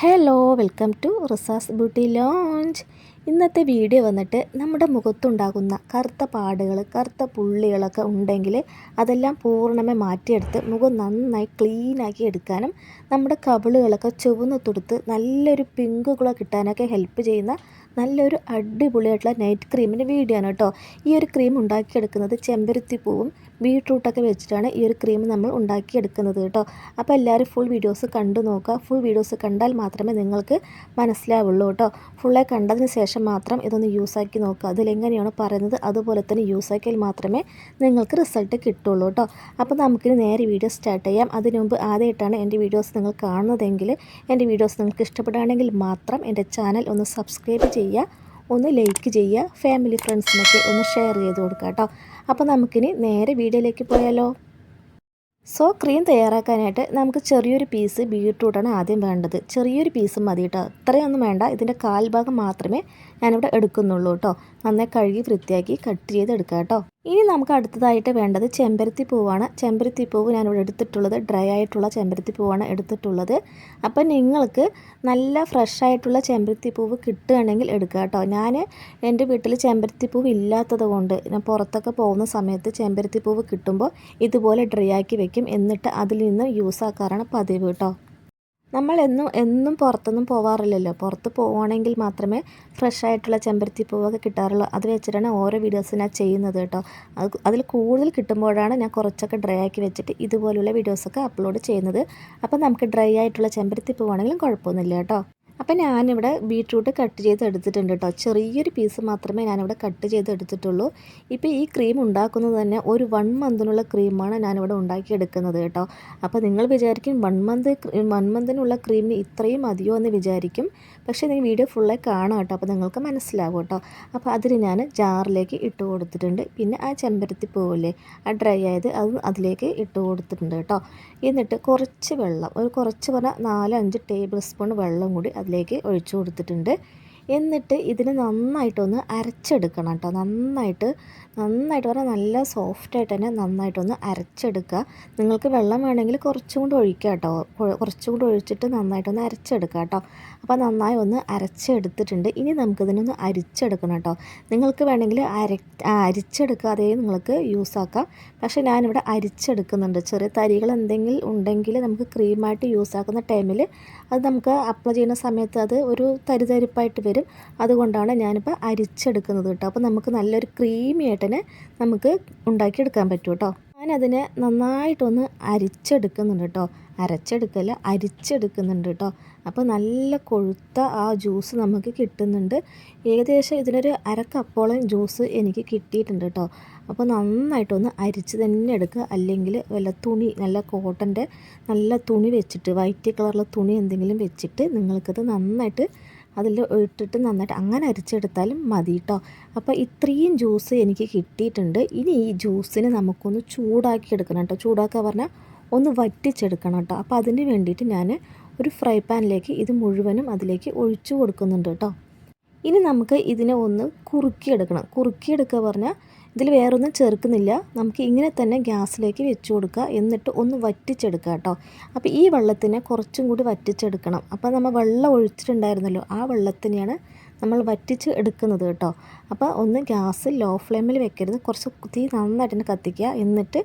Hello welcome to Rizas beauty lounge. ഇന്നത്തെ video വന്നിട്ട് നമ്മുടെ മുഖത്തുണ്ടാകുന്ന കറുത്ത പാടുകൾ കറുത്ത പുള്ളികളൊക്കെ ഉണ്ടെങ്കിൽ അതെല്ലാം പൂർണമായി മാറ്റിയെടുത്ത് മുഖം നന്നായി ക്ലീനാക്കി എടുക്കാനും നമ്മുടെ കവിളുകളൊക്കെ ചുവന്ന് തൊടുത്ത് നല്ലൊരു പിങ്ക് കുള കിട്ടാനൊക്കെ ഹെൽപ്പ് ചെയ്യുന്ന നല്ലൊരു അടിപൊളിയായിട്ടുള്ള നൈറ്റ് ക്രീമിന്റെ വീഡിയോ ആണ് കേട്ടോ. ഈ ഒരു ക്രീം ഉണ്ടാക്കിയെടുക്കുന്നത് ചെമ്പരത്തി പൂവും ബീട്രൂട്ടൊക്കെ വെച്ചിട്ടാണ് ഈ ഒരു ക്രീം നമ്മൾ ഉണ്ടാക്കിയെടുക്കുന്നത് കേട്ടോ. അപ്പോൾ എല്ലാവരും ഫുൾ വീഡിയോസ് കണ്ടു നോക്കുക. ഫുൾ വീഡിയോസ് കണ്ടാൽ മാത്രമേ നിങ്ങൾക്ക് മനസ്സിലാവുള്ളൂ കേട്ടോ. ഫുള്ളായി കണ്ടതിന് ശേഷം മാത്രം ഇതൊന്ന് യൂസാക്കി നോക്കുക. അതിലെങ്ങനെയാണ് പറയുന്നത് അതുപോലെ തന്നെ യൂസാക്കിയാൽ മാത്രമേ നിങ്ങൾക്ക് റിസൾട്ട് കിട്ടുള്ളൂ കേട്ടോ. അപ്പോൾ നമുക്കിനി നേരെ വീഡിയോ സ്റ്റാർട്ട് ചെയ്യാം. അതിനു മുമ്പ് ആദ്യമായിട്ടാണ് എന്റെ വീഡിയോസ് നിങ്ങൾ കാണുന്നതെങ്കിൽ എന്റെ വീഡിയോസ് നിങ്ങൾക്ക് ഇഷ്ടപ്പെടുകയാണെങ്കിൽ മാത്രം എന്റെ ചാനൽ ഒന്ന് സബ്സ്ക്രൈബ് ചെയ്യുക ഒന്ന് ലൈക്ക് ചെയ്യുക ഫാമിലി ഫ്രണ്ട്സിനൊക്കെ ഒന്ന് ഷെയർ ചെയ്ത് കൊടുക്കുക കേട്ടോ. അപ്പോൾ നമുക്കിനി നേരെ വീഡിയോയിലേക്ക് പോയാലോ? സോ ക്രീം തയ്യാറാക്കാനായിട്ട് നമുക്ക് ചെറിയൊരു പീസ് ബീട്രൂട്ടാണ് ആദ്യം വേണ്ടത്. ചെറിയൊരു പീസ് മതി കേട്ടോ. അത്രയൊന്നും വേണ്ട. ഇതിന്റെ കാൽഭാഗം മാത്രമേ ഞാനിവിടെ എടുക്കുന്നുള്ളൂ കേട്ടോ. നന്നായി കഴുകി വൃത്തിയാക്കി കട്ട് ചെയ്ത് എടുക്കുക കേട്ടോ. ഇനി നമുക്ക് അടുത്തതായിട്ട് വേണ്ടത് ചെമ്പരത്തി പൂവാണ്. ചെമ്പരത്തി പൂവ് ഞാനിവിടെ എടുത്തിട്ടുള്ളത് ഡ്രൈ ആയിട്ടുള്ള ചെമ്പരത്തി പൂവാണ് എടുത്തിട്ടുള്ളത്. അപ്പം നിങ്ങൾക്ക് നല്ല ഫ്രഷ് ആയിട്ടുള്ള ചെമ്പരത്തി പൂവ് കിട്ടുകയാണെങ്കിൽ എടുക്കുക കേട്ടോ. ഞാൻ എന്റെ വീട്ടിൽ ചെമ്പരത്തി പൂവ് ഇല്ലാത്തത് കൊണ്ട് ഞാൻ പുറത്തൊക്കെ പോകുന്ന സമയത്ത് ചെമ്പരത്തി പൂവ് കിട്ടുമ്പോൾ ഇതുപോലെ ഡ്രൈ ആക്കി വെക്കും. എന്നിട്ട് അതിൽ നിന്ന് യൂസ് ആക്കാറാണ് പതിവ് കേട്ടോ. നമ്മൾ എന്നും എന്നും പുറത്തൊന്നും പോവാറില്ലല്ലോ. പുറത്ത് പോവുകയാണെങ്കിൽ മാത്രമേ ഫ്രഷ് ആയിട്ടുള്ള ചെമ്പരത്തി പൂവൊക്കെ കിട്ടാറുള്ളൂ. അത് വെച്ചിട്ടാണ് ഓരോ വീഡിയോസ് ഞാൻ ചെയ്യുന്നത് കേട്ടോ. അത് അതിൽ കൂടുതൽ കിട്ടുമ്പോഴാണ് ഞാൻ കുറച്ചൊക്കെ ഡ്രൈ ആക്കി വെച്ചിട്ട് ഇതുപോലുള്ള വീഡിയോസൊക്കെ അപ്ലോഡ് ചെയ്യുന്നത്. അപ്പോൾ നമുക്ക് ഡ്രൈ ആയിട്ടുള്ള ചെമ്പരത്തി പൂവാണെങ്കിലും കുഴപ്പമൊന്നുമില്ല കേട്ടോ. അപ്പം ഞാനിവിടെ ബീട്രൂട്ട് കട്ട് ചെയ്ത് എടുത്തിട്ടുണ്ട് കേട്ടോ. ചെറിയൊരു പീസ് മാത്രമേ ഞാനിവിടെ കട്ട് ചെയ്ത് എടുത്തിട്ടുള്ളൂ. ഇപ്പോൾ ഈ ക്രീം ഉണ്ടാക്കുന്നത് തന്നെ ഒരു വൺ മന്തിനുള്ള ക്രീമാണ് ഞാനിവിടെ ഉണ്ടാക്കിയെടുക്കുന്നത് കേട്ടോ. അപ്പോൾ നിങ്ങൾ വിചാരിക്കും വൺ മന്ത് വൺ മന്തിനുള്ള ക്രീമിന് ഇത്രയും മതിയോ എന്ന് വിചാരിക്കും. പക്ഷേ നിങ്ങൾ വീഡിയോ ഫുള്ളായി കാണാം കേട്ടോ. അപ്പോൾ നിങ്ങൾക്ക് മനസ്സിലാവും കേട്ടോ. അപ്പോൾ അതിന് ഞാൻ ജാറിലേക്ക് ഇട്ട് കൊടുത്തിട്ടുണ്ട്. പിന്നെ ആ ചെമ്പരത്തി പൂവില്ലേ ആ ഡ്രൈ ആയത് അത് അതിലേക്ക് ഇട്ട് കൊടുത്തിട്ടുണ്ട് കേട്ടോ. എന്നിട്ട് കുറച്ച് വെള്ളം ഒരു കുറച്ച് പറഞ്ഞാൽ നാലഞ്ച് ടേബിൾ സ്പൂൺ വെള്ളം കൂടി അതിലേക്ക് ഒഴിച്ചു കൊടുത്തിട്ടുണ്ട്. എന്നിട്ട് ഇതിന് നന്നായിട്ടൊന്ന് അരച്ചെടുക്കണം കേട്ടോ. നന്നായിട്ട് നന്നായിട്ട് പറഞ്ഞാൽ നല്ല സോഫ്റ്റായിട്ട് തന്നെ നന്നായിട്ടൊന്ന് അരച്ചെടുക്കുക. നിങ്ങൾക്ക് വെള്ളം വേണമെങ്കിൽ കുറച്ചും കൂടി ഒഴിക്കുക കേട്ടോ. കുറച്ചും കൂടി ഒഴിച്ചിട്ട് നന്നായിട്ടൊന്ന് അരച്ചെടുക്കുക കേട്ടോ. അപ്പോൾ നന്നായി ഒന്ന് അരച്ചെടുത്തിട്ടുണ്ട്. ഇനി നമുക്കിതിനൊന്ന് അരിച്ചെടുക്കണം കേട്ടോ. നിങ്ങൾക്ക് വേണമെങ്കിൽ അര അരിച്ചെടുക്കാതെ നിങ്ങൾക്ക് യൂസ് ആക്കാം. പക്ഷേ ഞാനിവിടെ അരിച്ചെടുക്കുന്നുണ്ട്. ചെറിയ തരികൾ എന്തെങ്കിലും ഉണ്ടെങ്കിൽ നമുക്ക് ക്രീമായിട്ട് യൂസ് ആക്കുന്ന ടൈമിൽ അത് നമുക്ക് അപ്ലൈ ചെയ്യുന്ന സമയത്ത് അത് ഒരു തരിതരിപ്പായിട്ട് വരും. അതുകൊണ്ടാണ് ഞാനിപ്പോൾ അരിച്ചെടുക്കുന്നത് കേട്ടോ. അപ്പോൾ നമുക്ക് നല്ലൊരു ക്രീമി ആയിട്ട് നമുക്ക് ഉണ്ടാക്കിയെടുക്കാൻ പറ്റും കേട്ടോ. ഞാനതിനെ നന്നായിട്ടൊന്ന് അരിച്ചെടുക്കുന്നുണ്ട് കേട്ടോ. അരച്ചെടുക്കല്ല അരിച്ചെടുക്കുന്നുണ്ട് കേട്ടോ. അപ്പോൾ നല്ല കൊഴുത്ത ആ ജ്യൂസ് നമുക്ക് കിട്ടുന്നുണ്ട്. ഏകദേശം ഇതിനൊരു അരക്കപ്പോളം ജ്യൂസ് എനിക്ക് കിട്ടിയിട്ടുണ്ട് കേട്ടോ. അപ്പോൾ നന്നായിട്ടൊന്ന് അരിച്ച് തന്നെ എടുക്കുക. അല്ലെങ്കിൽ വല്ല തുണി നല്ല കോട്ടന്റെ നല്ല തുണി വെച്ചിട്ട് വൈറ്റ് കളറുള്ള തുണി എന്തെങ്കിലും വെച്ചിട്ട് നിങ്ങൾക്കത് നന്നായിട്ട് അതിൽ ഇട്ടിട്ട് നന്നായിട്ട് അങ്ങനെ അരിച്ചെടുത്താലും മതി കേട്ടോ അപ്പോൾ ഇത്രയും ജ്യൂസ് എനിക്ക് കിട്ടിയിട്ടുണ്ട്. ഇനി ഈ ജ്യൂസിന് നമുക്കൊന്ന് ചൂടാക്കി എടുക്കണം കേട്ടോ ചൂടാക്കുക പറഞ്ഞാൽ ഒന്ന് വറ്റിച്ചെടുക്കണം കേട്ടോ അപ്പോൾ അതിന് വേണ്ടിയിട്ട് ഞാൻ ഒരു ഫ്രൈ പാനിലേക്ക് ഇത് മുഴുവനും അതിലേക്ക് ഒഴിച്ചു കൊടുക്കുന്നുണ്ട് കേട്ടോ ഇനി നമുക്ക് ഇതിനെ ഒന്ന് കുറുക്കിയെടുക്കണം. കുറുക്കിയെടുക്കുക പറഞ്ഞാൽ ഇതിൽ വേറൊന്നും ചേർക്കുന്നില്ല. നമുക്ക് ഇങ്ങനെ തന്നെ ഗ്യാസിലേക്ക് വെച്ച് കൊടുക്കുക. എന്നിട്ട് ഒന്ന് വറ്റിച്ചെടുക്കുക കേട്ടോ. അപ്പോൾ ഈ വെള്ളത്തിനെ കുറച്ചും കൂടി വറ്റിച്ചെടുക്കണം. അപ്പോൾ നമ്മൾ വെള്ളം ഒഴിച്ചിട്ടുണ്ടായിരുന്നല്ലോ. ആ വെള്ളത്തിനെയാണ് നമ്മൾ വറ്റിച്ച് എടുക്കുന്നത് കേട്ടോ. അപ്പോൾ ഒന്ന് ഗ്യാസ് ലോ ഫ്ലെയിമിൽ വെക്കരുത്. കുറച്ച് തീ നന്നായിട്ട് തന്നെ കത്തിക്കുക. എന്നിട്ട്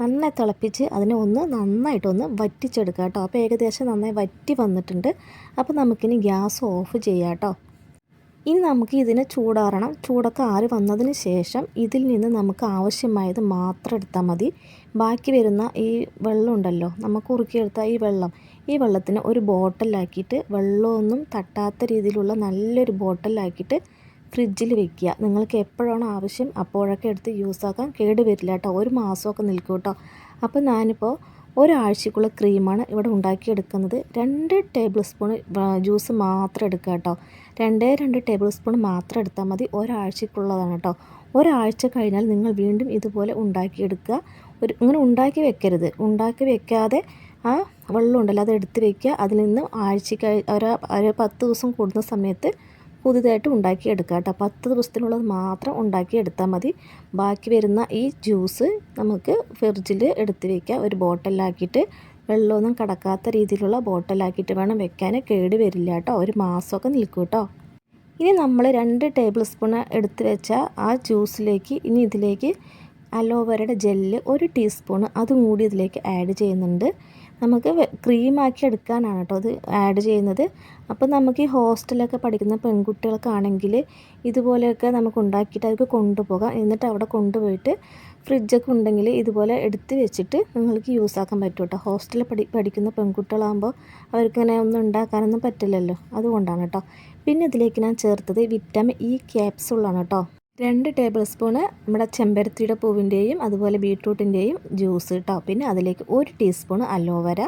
നന്നായി തിളപ്പിച്ച് അതിനെ ഒന്ന് നന്നായിട്ടൊന്ന് വറ്റിച്ചെടുക്കുക കേട്ടോ. അപ്പോൾ ഏകദേശം നന്നായി വറ്റി വന്നിട്ടുണ്ട്. അപ്പോൾ നമുക്കിനി ഗ്യാസ് ഓഫ് ചെയ്യാം കേട്ടോ. ഇനി നമുക്ക് ഇതിനെ ചൂടാറണം. ചൂടൊക്കെ ആറി വന്നതിന് ശേഷം ഇതിൽ നിന്ന് നമുക്ക് ആവശ്യമായത് മാത്രം എടുത്താൽ മതി. ബാക്കി വരുന്ന ഈ വെള്ളം ഉണ്ടല്ലോ നമുക്ക് ഉറുക്കിയെടുത്ത ഈ വെള്ളം ഈ വെള്ളത്തിന് ഒരു ബോട്ടിലാക്കിയിട്ട് വെള്ളമൊന്നും തട്ടാത്ത രീതിയിലുള്ള നല്ലൊരു ബോട്ടിലാക്കിയിട്ട് ഫ്രിഡ്ജിൽ വെക്കുക. നിങ്ങൾക്ക് എപ്പോഴാണോ ആവശ്യം അപ്പോഴൊക്കെ എടുത്ത് യൂസ് കേടുവരില്ല കേട് വരില്ല കേട്ടോ. ഒരു മാസമൊക്കെ നിൽക്കും കേട്ടോ. അപ്പോൾ ഞാനിപ്പോൾ ഒരാഴ്ചക്കുള്ള ക്രീമാണ് ഇവിടെ ഉണ്ടാക്കിയെടുക്കുന്നത്. രണ്ട് ടേബിൾ സ്പൂൺ ജ്യൂസ് മാത്രം എടുക്കുക കേട്ടോ. രണ്ടേ രണ്ട് ടേബിൾ സ്പൂൺ മാത്രം എടുത്താൽ മതി. ഒരാഴ്ചക്കുള്ളതാണ് കേട്ടോ. ഒരാഴ്ച കഴിഞ്ഞാൽ നിങ്ങൾ വീണ്ടും ഇതുപോലെ ഉണ്ടാക്കിയെടുക്കുക. ഒരു ഇങ്ങനെ ഉണ്ടാക്കി വെക്കരുത്. ഉണ്ടാക്കി വെക്കാതെ ആ വെള്ളം ഉണ്ടല്ലോ അത് എടുത്ത് വയ്ക്കുക അതിൽ നിന്ന് ആഴ്ച ഒരു പത്ത് ദിവസം കൂടുന്ന സമയത്ത് പുതുതായിട്ട് ഉണ്ടാക്കിയെടുക്കുക കേട്ടോ. പത്ത് ദിവസത്തിനുള്ളത് മാത്രം ഉണ്ടാക്കിയെടുത്താൽ മതി. ബാക്കി വരുന്ന ഈ ജ്യൂസ് നമുക്ക് ഫ്രിഡ്ജിൽ എടുത്ത് വയ്ക്കുക ഒരു ബോട്ടിലാക്കിയിട്ട് വെള്ളമൊന്നും കടക്കാത്ത രീതിയിലുള്ള ബോട്ടിലാക്കിയിട്ട് വേണം വെക്കാൻ. കേട് വരില്ല കേട്ടോ. ഒരു മാസമൊക്കെ നിൽക്കും കേട്ടോ. ഇനി നമ്മൾ രണ്ട് ടേബിൾ സ്പൂൺ എടുത്ത് വെച്ച ആ ജ്യൂസിലേക്ക് ഇനി ഇതിലേക്ക് അലോവേരയുടെ ജെല്ല് ഒരു ടീസ്പൂൺ അതും കൂടി ഇതിലേക്ക് ആഡ് ചെയ്യുന്നുണ്ട്. നമുക്ക് ക്രീമാക്കി എടുക്കാനാണ് കേട്ടോ അത് ആഡ് ചെയ്യുന്നത്. അപ്പോൾ നമുക്ക് ഈ ഹോസ്റ്റലൊക്കെ പഠിക്കുന്ന പെൺകുട്ടികൾക്കാണെങ്കിൽ ഇതുപോലെയൊക്കെ നമുക്ക് ഉണ്ടാക്കിയിട്ട് അവർക്ക് കൊണ്ടുപോകാം. എന്നിട്ട് അവിടെ കൊണ്ടുപോയിട്ട് ഫ്രിഡ്ജൊക്കെ ഉണ്ടെങ്കിൽ ഇതുപോലെ എടുത്ത് വെച്ചിട്ട് നിങ്ങൾക്ക് യൂസ് ആക്കാൻ പറ്റും കേട്ടോ ഹോസ്റ്റലിൽ പഠി പഠിക്കുന്ന പെൺകുട്ടികളാകുമ്പോൾ അവർക്കിങ്ങനെ ഒന്നും ഉണ്ടാക്കാനൊന്നും പറ്റില്ലല്ലോ. അതുകൊണ്ടാണ് കേട്ടോ പിന്നെ ഇതിലേക്ക് ഞാൻ ചേർത്തത് വിറ്റാമിൻ ഇ ക്യാപ്സുള്ളാണ് കേട്ടോ രണ്ട് ടേബിൾ സ്പൂണ് നമ്മുടെ ചെമ്പരത്തിയുടെ പൂവിന്റെയും അതുപോലെ ബീട്രൂട്ടിന്റെയും ജ്യൂസ് കേട്ടോ പിന്നെ അതിലേക്ക് ഒരു ടീസ്പൂൺ അലോവര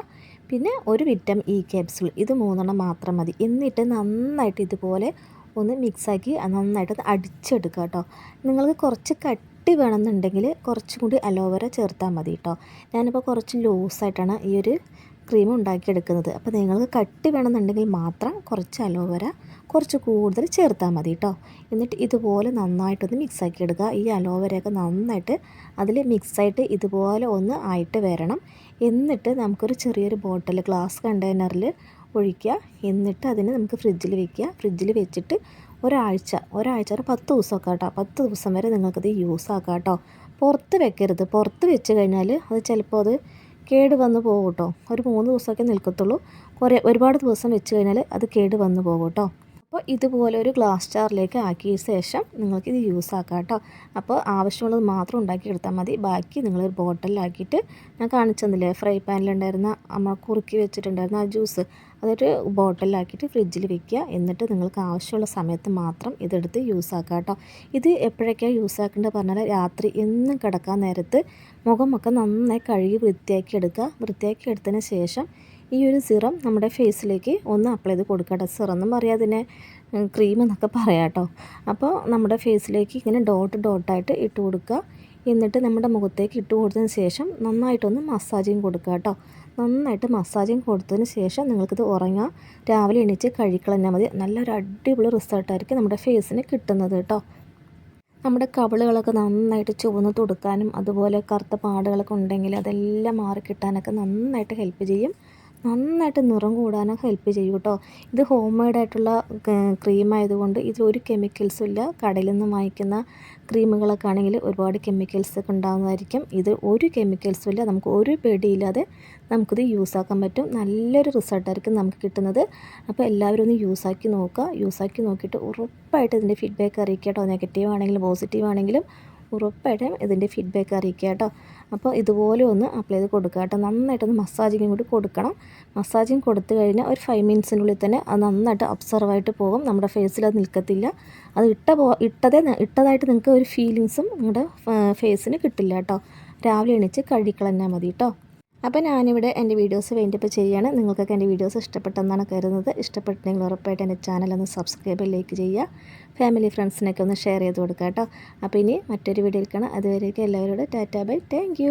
പിന്നെ ഒരു വിറ്റം ഇ ക്യാപ്സുൾ ഇത് മൂന്നെണ്ണം മാത്രം മതി. എന്നിട്ട് നന്നായിട്ട് ഇതുപോലെ ഒന്ന് മിക്സാക്കി നന്നായിട്ട് അടിച്ചെടുക്കുക കേട്ടോ നിങ്ങൾക്ക് കുറച്ച് കട്ടി വേണമെന്നുണ്ടെങ്കിൽ കുറച്ചും കൂടി അലോവര ചേർത്താൽ മതി കേട്ടോ ഞാനിപ്പോൾ കുറച്ച് ലൂസായിട്ടാണ് ഈ ഒരു ക്രീം ഉണ്ടാക്കിയെടുക്കുന്നത്. അപ്പോൾ നിങ്ങൾക്ക് കട്ടി വേണമെന്നുണ്ടെങ്കിൽ മാത്രം കുറച്ച് അലോവേര കുറച്ച് കൂടുതൽ ചേർത്താൽ മതി കേട്ടോ എന്നിട്ട് ഇതുപോലെ നന്നായിട്ടൊന്ന് മിക്സാക്കി എടുക്കുക ഈ അലോവേരയൊക്കെ നന്നായിട്ട് അതിൽ മിക്സായിട്ട് ഇതുപോലെ ഒന്ന് ആയിട്ട് വരണം. എന്നിട്ട് നമുക്കൊരു ചെറിയൊരു ബോട്ടിൽ ഗ്ലാസ് കണ്ടെയ്നറിൽ ഒഴിക്കുക. എന്നിട്ട് അതിനെ നമുക്ക് ഫ്രിഡ്ജിൽ വെക്കുക. ഫ്രിഡ്ജിൽ വെച്ചിട്ട് ഒരാഴ്ച ഒരാഴ്ച ഒരു പത്ത് ദിവസമൊക്കെ കേട്ടോ പത്ത് ദിവസം വരെ നിങ്ങൾക്കത് യൂസ് ആക്കാം കേട്ടോ പുറത്ത് വെക്കരുത്. പുറത്ത് വെച്ച് കഴിഞ്ഞാൽ അത് ചിലപ്പോൾ അത് കേട് വന്ന് പോകും കേട്ടോ ഒരു മൂന്ന് ദിവസമൊക്കെ നിൽക്കത്തുള്ളൂ. കുറേ ഒരുപാട് ദിവസം വെച്ച് കഴിഞ്ഞാൽ അത് കേട് വന്ന് പോകും കേട്ടോ അപ്പോൾ ഇതുപോലെ ഒരു ഗ്ലാസ് ജാറിലേക്ക് ആക്കിയ ശേഷം നിങ്ങൾക്ക് ഇത് യൂസ് ആക്കാം കേട്ടോ അപ്പോൾ ആവശ്യമുള്ളത് മാത്രം ഉണ്ടാക്കി എടുത്താൽ മതി. ബാക്കി നിങ്ങൾ ഒരു ബോട്ടിലാക്കിയിട്ട് ഞാൻ കാണിച്ചു തന്നില്ലേ? ഫ്രൈ പാനിലുണ്ടായിരുന്ന നമ്മൾ കുറുക്കി വെച്ചിട്ടുണ്ടായിരുന്ന ആ ജ്യൂസ് അതൊരു ബോട്ടിലാക്കിയിട്ട് ഫ്രിഡ്ജിൽ വെക്കുക. എന്നിട്ട് നിങ്ങൾക്ക് ആവശ്യമുള്ള സമയത്ത് മാത്രം ഇതെടുത്ത് യൂസ് ആക്കുക കേട്ടോ. ഇത് എപ്പോഴൊക്കെയാണ് യൂസ് ആക്കേണ്ടത് പറഞ്ഞാൽ രാത്രി എന്നും കിടക്കാൻ നേരത്ത് മുഖമൊക്കെ നന്നായി കഴുകി വൃത്തിയാക്കി എടുക്കുക. വൃത്തിയാക്കി എടുത്തതിന് ശേഷം ഈ ഒരു സിറം നമ്മുടെ ഫേസിലേക്ക് ഒന്ന് അപ്ലൈ ചെയ്ത് കൊടുക്കുക സിറം എന്നും പറയാം അതിനെ ക്രീം എന്നൊക്കെ പറയാം കേട്ടോ. അപ്പോൾ നമ്മുടെ ഫേസിലേക്ക് ഇങ്ങനെ ഡോട്ട് ഡോട്ടായിട്ട് ഇട്ട് കൊടുക്കുക. എന്നിട്ട് നമ്മുടെ മുഖത്തേക്ക് ഇട്ട് കൊടുത്തതിന് ശേഷം നന്നായിട്ടൊന്ന് മസാജിങ് കൊടുക്കുക കേട്ടോ. നന്നായിട്ട് മസാജിങ് കൊടുത്തതിന് ശേഷം നിങ്ങൾക്കിത് ഉറങ്ങാം. രാവിലെ എണീച്ച് കഴിക്കളഞ്ഞാൽ മതി. നല്ലൊരു അടിപൊളി റിസൾട്ടായിരിക്കും നമ്മുടെ ഫേസിന് കിട്ടുന്നത് കേട്ടോ. നമ്മുടെ കവിളുകളൊക്കെ നന്നായിട്ട് ചുവന്ന് തുടുക്കാനും അതുപോലെ കറുത്ത പാടുകളൊക്കെ ഉണ്ടെങ്കിൽ അതെല്ലാം മാറിക്കിട്ടാനൊക്കെ നന്നായിട്ട് ഹെൽപ്പ് ചെയ്യും. നന്നായിട്ട് നിറം കൂടാനൊക്കെ ഹെൽപ്പ് ചെയ്യും കേട്ടോ. ഇത് ഹോം മെയ്ഡ് ആയിട്ടുള്ള ക്രീം ആയതുകൊണ്ട് ഒരു കെമിക്കൽസും ഇല്ല. കടയിൽ നിന്ന് വാങ്ങിക്കുന്ന ക്രീമുകളൊക്കെ ആണെങ്കിൽ ഒരുപാട് കെമിക്കൽസ് ഒക്കെ ഉണ്ടാകുന്നതായിരിക്കും ഇത് ഒരു കെമിക്കൽസും ഇല്ല. നമുക്ക് ഒരു പേടിയില്ലാതെ നമുക്കിത് യൂസ് ആക്കാൻ പറ്റും. നല്ലൊരു റിസൾട്ടായിരിക്കും നമുക്ക് കിട്ടുന്നത്. അപ്പോൾ എല്ലാവരും ഒന്ന് യൂസാക്കി നോക്കുക. യൂസാക്കി നോക്കിയിട്ട് ഉറപ്പായിട്ട് ഇതിന്റെ ഫീഡ്ബാക്ക് അറിയിക്കുക കേട്ടോ. നെഗറ്റീവ് ആണെങ്കിലും പോസിറ്റീവ് ആണെങ്കിലും ഉറപ്പായിട്ടും ഇതിന്റെ ഫീഡ്ബാക്ക് അറിയിക്കുക കേട്ടോ. അപ്പോൾ ഇതുപോലെ ഒന്ന് അപ്ലൈ ചെയ്ത് കൊടുക്കുക കേട്ടോ. നന്നായിട്ടൊന്ന് മസാജിങ്ങും കൂടി കൊടുക്കണം. മസാജിങ് കൊടുത്തു കഴിഞ്ഞാൽ ഒരു ഫൈവ് മിനിറ്റ്സിനുള്ളിൽ തന്നെ അത് നന്നായിട്ട് ഒബ്സർവ് ആയിട്ട് പോകും. നമ്മുടെ ഫേസിൽ അത് നിൽക്കത്തില്ല. അത് ഇട്ട പോ ഇട്ടതേ ഇട്ടതായിട്ട് നിങ്ങൾക്ക് ഒരു ഫീലിങ്സും നിങ്ങളുടെ ഫേസിന് കിട്ടില്ല കേട്ടോ. രാവിലെ എണീച്ച് കഴുകിക്കളഞ്ഞാൽ മതി കേട്ടോ. അപ്പോൾ ഞാനിവിടെ എന്റെ വീഡിയോസ് വേണ്ടിയപ്പോൾ ചെയ്യുകയാണ്. നിങ്ങൾക്കൊക്കെ എന്റെ വീഡിയോസ് ഇഷ്ടപ്പെട്ടെന്നാണ് കരുതുന്നത്. ഇഷ്ടപ്പെട്ടെങ്കിൽ ഉറപ്പായിട്ട് എന്റെ ചാനൽ ഒന്ന് സബ്സ്ക്രൈബ് ലൈക്ക് ചെയ്യുക. ഫാമിലി ഫ്രണ്ട്സിനൊക്കെ ഒന്ന് ഷെയർ ചെയ്ത് കൊടുക്കുക കേട്ടോ. അപ്പോൾ ഇനി മറ്റൊരു വീഡിയോയിൽ കാണാം. അതുവരെയൊക്കെ എല്ലാവരോടും ടാറ്റാ ബൈ. താങ്ക്